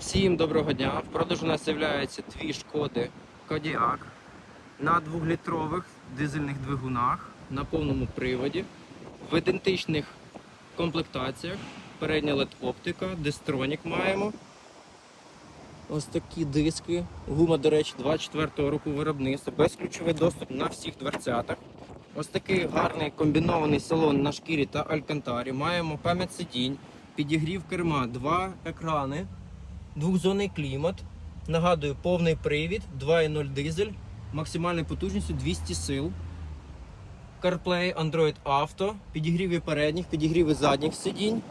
Всім доброго дня! В продажу у нас з'являються дві шкоди Кодіак на двохлітрових дизельних двигунах на повному приводі в ідентичних комплектаціях. Передня LED оптика, дистронік маємо. Ось такі диски. Гума, до речі, 24-го року виробництва, безключовий доступ на всіх дверцятах. Ось такий гарний комбінований салон на шкірі та алькантарі. Маємо пам'ять сидінь, підігрів керма, два екрани, двохзонний клімат. Нагадую, повний привід, 2.0 дизель, максимальною потужністю 200 сил. CarPlay, Android Auto, підігріви передніх, підігріви задніх сидінь.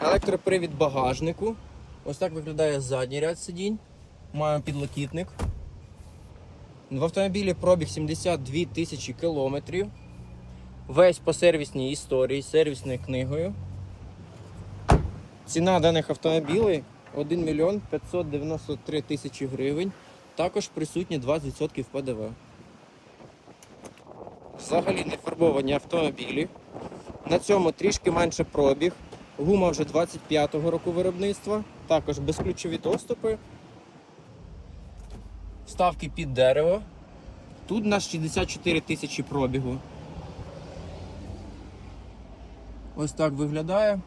Електропривід багажнику. Ось так виглядає задній ряд сидінь. Маємо підлокітник. В автомобілі пробіг 72 тисячі кілометрів. Весь по сервісній історії, сервісною книгою. Ціна даних автомобілів 1 мільйон 593 тисячі гривень. Також присутні 20% ПДВ. Взагалі не фарбовані автомобілі. На цьому трішки менше пробіг. Гума вже 25-го року виробництва. Також безключові доступи. Вставки під дерево. Тут у нас 64 тисячі пробігу. Ось так виглядає.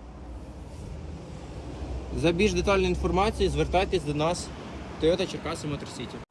За більш детальною інформацією звертайтесь до нас Toyota Черкаси Motor City.